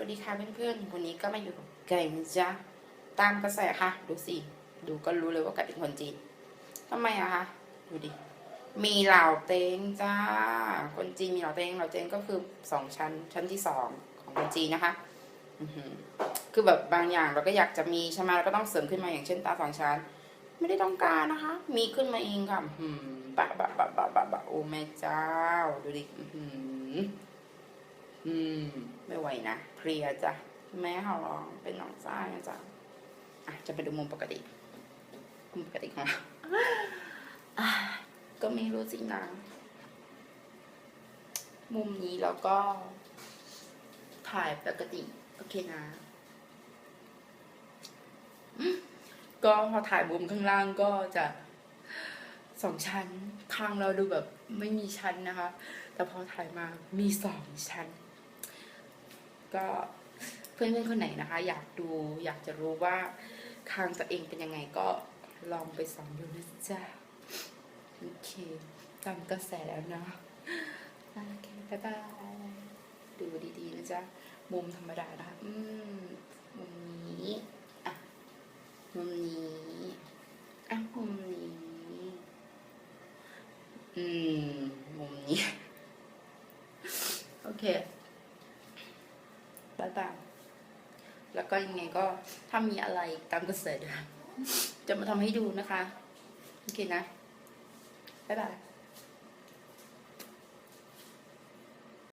วัสดีค่ะเพื่อนๆวันนี้ก็มาอยู่กับไก่นจ๊ะตามกระแสค่ะ ดูสิ ดูก็รู้เลยว่าไก่เป็นคนจีนทำไมอะคะดูดิ มีเหล่าเต้งจ้า คนจีนมีเหล่าเต้งเหล่าเต้งก็คือสองชั้น ชั้นที่สองของคนจีนนะคะอือคือแบบบางอย่างเราก็อยากจะมีใช่ไหมเราก็ต้องเสริมขึ้นมาอย่างเช่นตาสองชั้น ไม่ได้ต้องการนะคะ มีขึ้นมาเองค่ะบะบะบะบะบะบะโอ้แม่เจ้า ดูดิ อือหืออืม ไม่ไหวนะเพลียจ้ะแม่เขาร้องเป็นน้องซ่านะจ๊ะอะจะไปดูมุมปกติมุมปกติของเราอะก็ไม่รู้สินะมุมนี้แล้วก็ ถ่ายปกติ โอเคนะอืมก็พอถ่ายมุมข้างล่างก็จะสองชั้น ข้างเราดูแบบไม่มีชั้นนะคะ แต่พอถ่ายมามีสองชั้น ก็เพื่อนๆคนไหนนะคะ อยากดูอยากจะรู้ว่าคางตัวเองเป็นยังไงก็ลองไปส่องดูนะจ๊ะโอเคตามกระแสแล้วนะโอเคบ๊ายบายดูดีๆนะจ๊ะมุมธรรมดานะคะอืมมุมนี้อะมุมนี้อะมุมนี้อืมมุมนี้โอเค บายบายแล้วก็ยังไงก็ถ้ามีอะไรตามกระแสจะมาทำให้ดูนะคะ โอเคนะ บ๊ายบาย